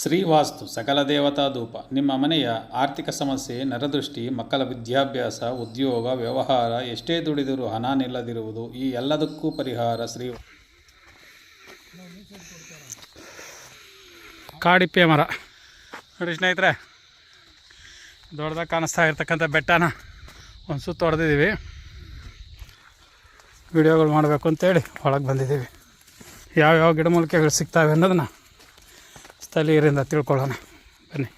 ಶ್ರೀವಾಸ್ತು ಸಕಲ ದೇವತಾ ಧೂಪ. ನಿಮ್ಮ ಮನೆಯ ಆರ್ಥಿಕ ಸಮಸ್ಯೆ, ನರದೃಷ್ಟಿ, ಮಕ್ಕಳ ವಿದ್ಯಾಭ್ಯಾಸ, ಉದ್ಯೋಗ, ವ್ಯವಹಾರ, ಎಷ್ಟೇ ದುಡಿದರೂ ಹಣ ನಿಲ್ಲದಿರುವುದು, ಈ ಎಲ್ಲದಕ್ಕೂ ಪರಿಹಾರ ಶ್ರೀ ಕಾಡಿಪ್ಪೆ ಮರ. ನೋಡಿ ಸ್ನೇಹಿತರೆ, ದೊಡ್ಡದಾಗಿ ಕಾಣಿಸ್ತಾ ಇರ್ತಕ್ಕಂಥ ಬೆಟ್ಟನ ಒಂದು ಸುತ್ತ ಹೊಡೆದಿದ್ದೀವಿ ವಿಡಿಯೋಗಳು ಮಾಡಬೇಕು ಅಂತೇಳಿ ಒಳಗೆ ಬಂದಿದ್ದೀವಿ. ಯಾವ್ಯಾವ ಗಿಡಮೂಲಿಕೆಗಳು ಸಿಗ್ತಾವೆ ಅನ್ನೋದನ್ನ ಸ್ಥಳೀಯರಿಂದ ತಿಳ್ಕೊಳ್ಳೋಣ. ಬನ್ನಿ.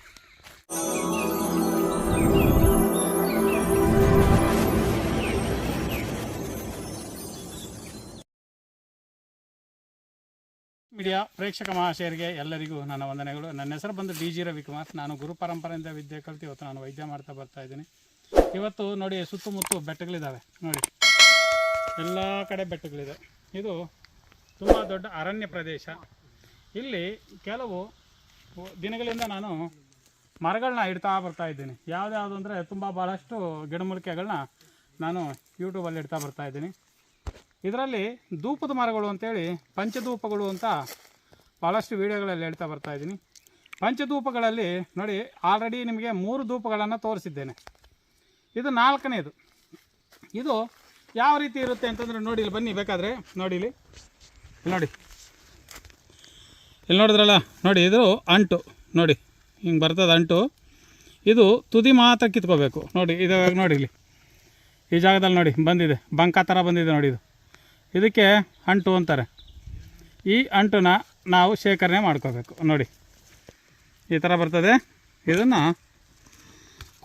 ಮೀಡಿಯಾ ಪ್ರೇಕ್ಷಕ ಮಹಾಶಯರಿಗೆ ಎಲ್ಲರಿಗೂ ನನ್ನ ವಂದನೆಗಳು. ನನ್ನ ಹೆಸರು ಬಂದು ಡಿ ಜಿ ರವಿಕುಮಾರ್. ನಾನು ಗುರು ಪರಂಪರೆಯಿಂದ ವಿದ್ಯೆ ಕಲಿತು ಇವತ್ತು ನಾನು ವೈದ್ಯ ಮಾಡ್ತಾ ಬರ್ತಾ ಇದ್ದೀನಿ. ಇವತ್ತು ನೋಡಿ ಸುತ್ತಮುತ್ತ ಬೆಟ್ಟಗಳಿದ್ದಾವೆ ನೋಡಿ. ಎಲ್ಲ ಕಡೆ ಬೆಟ್ಟಗಳಿದೆ. ಇದು ತುಂಬ ದೊಡ್ಡ ಅರಣ್ಯ ಪ್ರದೇಶ. ಇಲ್ಲಿ ಕೆಲವು ದಿನಗಳಿಂದ ನಾನು ಮರಗಳನ್ನ ಇಡ್ತಾ ಬರ್ತಾ ಇದ್ದೀನಿ. ಯಾವ್ದ್ಯಾವುದು ಅಂದರೆ ತುಂಬ ಭಾಳಷ್ಟು ಗಿಡಮೂಲಿಕೆಗಳನ್ನ ನಾನು ಯೂಟ್ಯೂಬಲ್ಲಿ ಇಡ್ತಾ ಬರ್ತಾ ಇದ್ದೀನಿ. ಇದರಲ್ಲಿ ಧೂಪದ ಮರಗಳು ಅಂತೇಳಿ ಪಂಚಧೂಪಗಳು ಅಂತ ಭಾಳಷ್ಟು ವೀಡಿಯೋಗಳಲ್ಲಿ ಹೇಳ್ತಾ ಬರ್ತಾ ಇದ್ದೀನಿ. ಪಂಚಧೂಪಗಳಲ್ಲಿ ನೋಡಿ ಆಲ್ರೆಡಿ ನಿಮಗೆ ಮೂರು ಧೂಪಗಳನ್ನು ತೋರಿಸಿದ್ದೇನೆ. ಇದು ನಾಲ್ಕನೇದು. ಇದು ಯಾವ ರೀತಿ ಇರುತ್ತೆ ಅಂತಂದರೆ ನೋಡಿ, ಇಲ್ಲಿ ಬನ್ನಿ ಬೇಕಾದರೆ, ನೋಡಿ ಇಲ್ಲಿ ನೋಡಿ. ಇಲ್ಲಿ ನೋಡಿದ್ರಲ್ಲ? ನೋಡಿ, ಇದು ಅಂಟು. ನೋಡಿ, ಹಿಂಗೆ ಬರ್ತದೆ ಅಂಟು. ಇದು ತುದಿ ಮಾತ್ರ ಕಿತ್ಕೋಬೇಕು. ನೋಡಿ, ಇದು ನೋಡಿ ಇಲ್ಲಿ. ಈ ಜಾಗದಲ್ಲಿ ನೋಡಿ, ಬಂದಿದೆ. ಬಂಕ ಥರ ಬಂದಿದೆ ನೋಡಿ ಇದು. ಇದಕ್ಕೆ ಅಂಟು ಅಂತಾರೆ. ಈ ಅಂಟನ್ನ ನಾವು ಶೇಖರಣೆ ಮಾಡ್ಕೋಬೇಕು. ನೋಡಿ, ಈ ಥರ ಬರ್ತದೆ. ಇದನ್ನು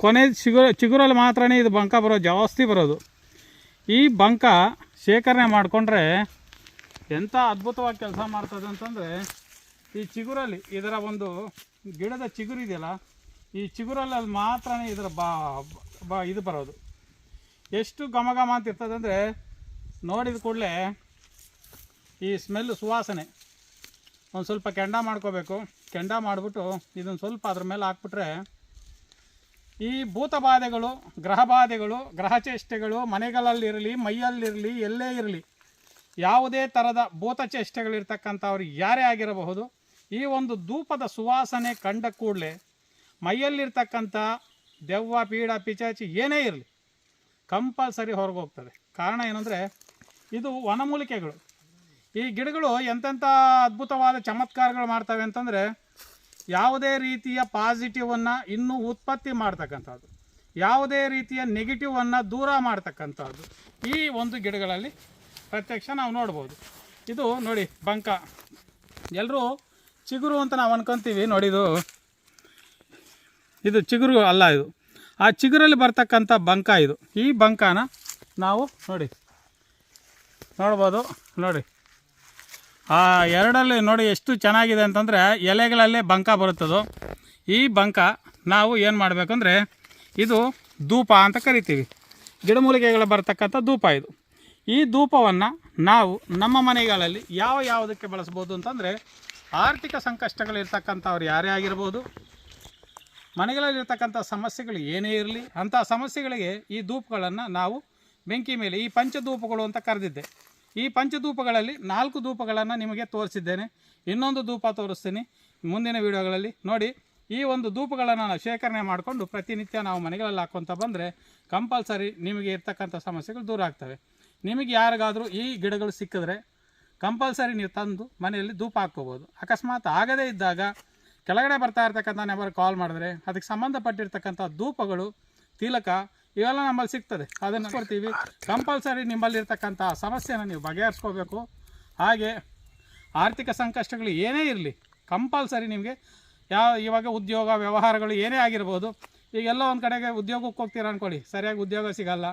ಕೊನೆ ಚಿಗುರು, ಚಿಗುರಲ್ಲಿ ಮಾತ್ರನೇ ಇದು ಬಂಕ ಬರೋದು ಜಾಸ್ತಿ ಬರೋದು. ಈ ಬಂಕ ಶೇಖರಣೆ ಮಾಡಿಕೊಂಡ್ರೆ ಎಂಥ ಅದ್ಭುತವಾಗಿ ಕೆಲಸ ಮಾಡ್ತದೆ ಅಂತಂದರೆ ಈ ಚಿಗುರಲ್ಲಿ ಇದರ ಒಂದು ಗಿಡದ ಚಿಗುರು ಇದೆಯಲ್ಲ, ಈ ಚಿಗುರಲ್ಲಿ ಮಾತ್ರನೇ ಇದರ ಬಾ ಇದು ಬರೋದು. ಎಷ್ಟು ಘಮ ಘಮ ಅಂತ ಇರ್ತದೆ ಅಂದರೆ ನೋಡಿದ ಕೂಡಲೇ ಈ ಸ್ಮೆಲ್ಲು ಸುವಾಸನೆ. ಒಂದು ಸ್ವಲ್ಪ ಕೆಂಡ ಮಾಡ್ಕೋಬೇಕು. ಕೆಂಡ ಮಾಡಿಬಿಟ್ಟು ಇದನ್ನು ಸ್ವಲ್ಪ ಅದ್ರ ಮೇಲೆ ಹಾಕ್ಬಿಟ್ರೆ ಈ ಭೂತಬಾಧೆಗಳು, ಗ್ರಹಬಾಧೆಗಳು, ಗ್ರಹಚೇಷ್ಟೆಗಳು ಮನೆಗಳಲ್ಲಿರಲಿ, ಮೈಯಲ್ಲಿರಲಿ, ಎಲ್ಲೇ ಇರಲಿ, ಯಾವುದೇ ಥರದ ಭೂತಚೇಷ್ಟೆಗಳಿರ್ತಕ್ಕಂಥವ್ರು ಯಾರೇ ಆಗಿರಬಹುದು ಈ ಒಂದು ಧೂಪದ ಸುವಾಸನೆ ಕಂಡ ಕೂಡಲೇ ಮೈಯಲ್ಲಿರ್ತಕ್ಕಂಥ ದೆವ್ವ, ಪೀಡ, ಪಿಚಾಚಿ ಏನೇ ಇರಲಿ ಕಂಪಲ್ಸರಿ ಹೊರಗೆ ಹೋಗ್ತದೆ ಕಾರಣ ಏನಂದರೆ ಇದು ವನಮೂಲಿಕೆಗಳು. ಈ ಗಿಡಗಳು ಎಂತೆಂಥ ಅದ್ಭುತವಾದ ಚಮತ್ಕಾರಗಳು ಮಾಡ್ತವೆ ಅಂತಂದರೆ ಯಾವುದೇ ರೀತಿಯ ಪಾಸಿಟಿವನ್ನು ಇನ್ನೂ ಉತ್ಪತ್ತಿ ಮಾಡ್ತಕ್ಕಂಥದ್ದು, ಯಾವುದೇ ರೀತಿಯ ನೆಗೆಟಿವನ್ನು ದೂರ ಮಾಡ್ತಕ್ಕಂಥದ್ದು ಈ ಒಂದು ಗಿಡಗಳಲ್ಲಿ ಪ್ರತ್ಯಕ್ಷ ನಾವು ನೋಡ್ಬೋದು. ಇದು ನೋಡಿ ಬಂಕ. ಎಲ್ಲರೂ ಚಿಗುರು ಅಂತ ನಾವು ಅನ್ಕೊಂತೀವಿ ನೋಡಿದು ಇದು. ಚಿಗುರು ಅಲ್ಲ ಇದು. ಆ ಚಿಗುರಲ್ಲಿ ಬರ್ತಕ್ಕಂಥ ಬಂಕ ಇದು. ಈ ಬಂಕನ ನಾವು, ನೋಡಿ. ನೋಡ್ಬೋದು, ನೋಡಿ. ಆ ಎರಡಲ್ಲಿ ನೋಡಿ ಎಷ್ಟು ಚೆನ್ನಾಗಿದೆ ಅಂತಂದರೆ ಎಲೆಗಳಲ್ಲೇ ಬಂಕ ಬರುತ್ತದೋ. ಈ ಬಂಕ ನಾವು ಏನು ಮಾಡಬೇಕಂದ್ರೆ ಇದು ಧೂಪ ಅಂತ ಕರಿತೀವಿ. ಗಿಡಮೂಲಿಕೆಗಳು ಬರ್ತಕ್ಕಂಥ ಧೂಪ ಇದು. ಈ ಧೂಪವನ್ನು ನಾವು ನಮ್ಮ ಮನೆಗಳಲ್ಲಿ ಯಾವ ಯಾವುದಕ್ಕೆ ಬಳಸ್ಬೋದು ಅಂತಂದರೆ ಆರ್ಥಿಕ ಸಂಕಷ್ಟಗಳಿರ್ತಕ್ಕಂಥವ್ರು ಯಾರೇ ಆಗಿರ್ಬೋದು, ಮನೆಗಳಲ್ಲಿರ್ತಕ್ಕಂಥ ಸಮಸ್ಯೆಗಳು ಏನೇ ಇರಲಿ, ಅಂಥ ಸಮಸ್ಯೆಗಳಿಗೆ ಈ ಧೂಪಗಳನ್ನು ನಾವು ಬೆಂಕಿ ಮೇಲೆ, ಈ ಪಂಚಧೂಪಗಳು ಅಂತ ಕರೆದಿದ್ದೆ. ಈ ಪಂಚಧೂಪಗಳಲ್ಲಿ ನಾಲ್ಕು ಧೂಪಗಳನ್ನು ನಿಮಗೆ ತೋರಿಸಿದ್ದೇನೆ. ಇನ್ನೊಂದು ಧೂಪ ತೋರಿಸ್ತೀನಿ ಮುಂದಿನ ವಿಡಿಯೋಗಳಲ್ಲಿ. ನೋಡಿ, ಈ ಒಂದು ಧೂಪಗಳನ್ನು ನಾವು ಶೇಖರಣೆ ಮಾಡಿಕೊಂಡು ಪ್ರತಿನಿತ್ಯ ನಾವು ಮನೆಗಳಲ್ಲಿ ಹಾಕ್ಕೊತ ಬಂದರೆ ಕಂಪಲ್ಸರಿ ನಿಮಗೆ ಇರ್ತಕ್ಕಂಥ ಸಮಸ್ಯೆಗಳು ದೂರ ಆಗ್ತವೆ. ನಿಮಗೆ ಯಾರಿಗಾದರೂ ಈ ಗಿಡಗಳು ಸಿಕ್ಕಿದ್ರೆ ಕಂಪಲ್ಸರಿ ನೀವು ತಂದು ಮನೆಯಲ್ಲಿ ಧೂಪ ಹಾಕ್ಕೋಬೋದು. ಅಕಸ್ಮಾತ್ ಆಗದೇ ಇದ್ದಾಗ ಕೆಳಗಡೆ ಬರ್ತಾ ಇರ್ತಕ್ಕಂಥ ನಂಬರ್ ಕಾಲ್ ಮಾಡಿದ್ರೆ ಅದಕ್ಕೆ ಸಂಬಂಧಪಟ್ಟಿರ್ತಕ್ಕಂಥ ಧೂಪಗಳು, ತಿಲಕ ಇವೆಲ್ಲ ನಮ್ಮಲ್ಲಿ ಸಿಗ್ತದೆ. ಅದನ್ನು ಕೊಡ್ತೀವಿ ಕಂಪಲ್ಸರಿ ನಿಮ್ಮಲ್ಲಿರ್ತಕ್ಕಂಥ ಸಮಸ್ಯೆನ ನೀವು ಬಗೆಹರಿಸ್ಕೋಬೇಕು. ಹಾಗೆ ಆರ್ಥಿಕ ಸಂಕಷ್ಟಗಳು ಏನೇ ಇರಲಿ, ಕಂಪಲ್ಸರಿ ನಿಮಗೆ ಯಾವ ಇವಾಗ ಉದ್ಯೋಗ, ವ್ಯವಹಾರಗಳು ಏನೇ ಆಗಿರ್ಬೋದು ಈಗೆಲ್ಲ ಒಂದು ಕಡೆಗೆ ಉದ್ಯೋಗಕ್ಕೆ ಹೋಗ್ತೀರ ಅಂದ್ಕೊಳ್ಳಿ ಸರಿಯಾಗಿ ಉದ್ಯೋಗ ಸಿಗಲ್ಲ.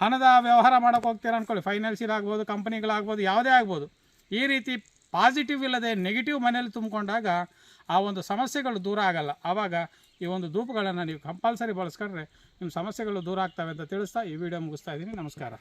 ಹಣದ ವ್ಯವಹಾರ ಮಾಡೋಕೆ ಹೋಗ್ತೀರ ಅಂದ್ಕೊಳ್ಳಿ ಫೈನಾನ್ಸಿಯಲ್ ಆಗ್ಬೋದು ಕಂಪ್ನಿಗಳಾಗ್ಬೋದು ಯಾವುದೇ ಆಗ್ಬೋದು. ಈ ರೀತಿ ಪಾಸಿಟಿವ್ ಇಲ್ಲದೆ ನೆಗೆಟಿವ್ ಮನೇಲಿ ತುಂಬಿಕೊಂಡಾಗ ಆ ಒಂದು ಸಮಸ್ಯೆಗಳು ದೂರ ಆಗಲ್ಲ. ಆವಾಗ ಈ ಒಂದು ಧೂಪಗಳನ್ನು ನೀವು ಕಂಪಲ್ಸರಿ ಬಳಸ್ಕೊಂಡ್ರೆ ನಿಮ್ಮ ಸಮಸ್ಯೆಗಳು ದೂರ ಆಗ್ತವೆ ಅಂತ ತಿಳಿಸ್ತಾ ಈ ವಿಡಿಯೋ ಮುಗಿಸ್ತಾ ಇದ್ದೀನಿ. ನಮಸ್ಕಾರ.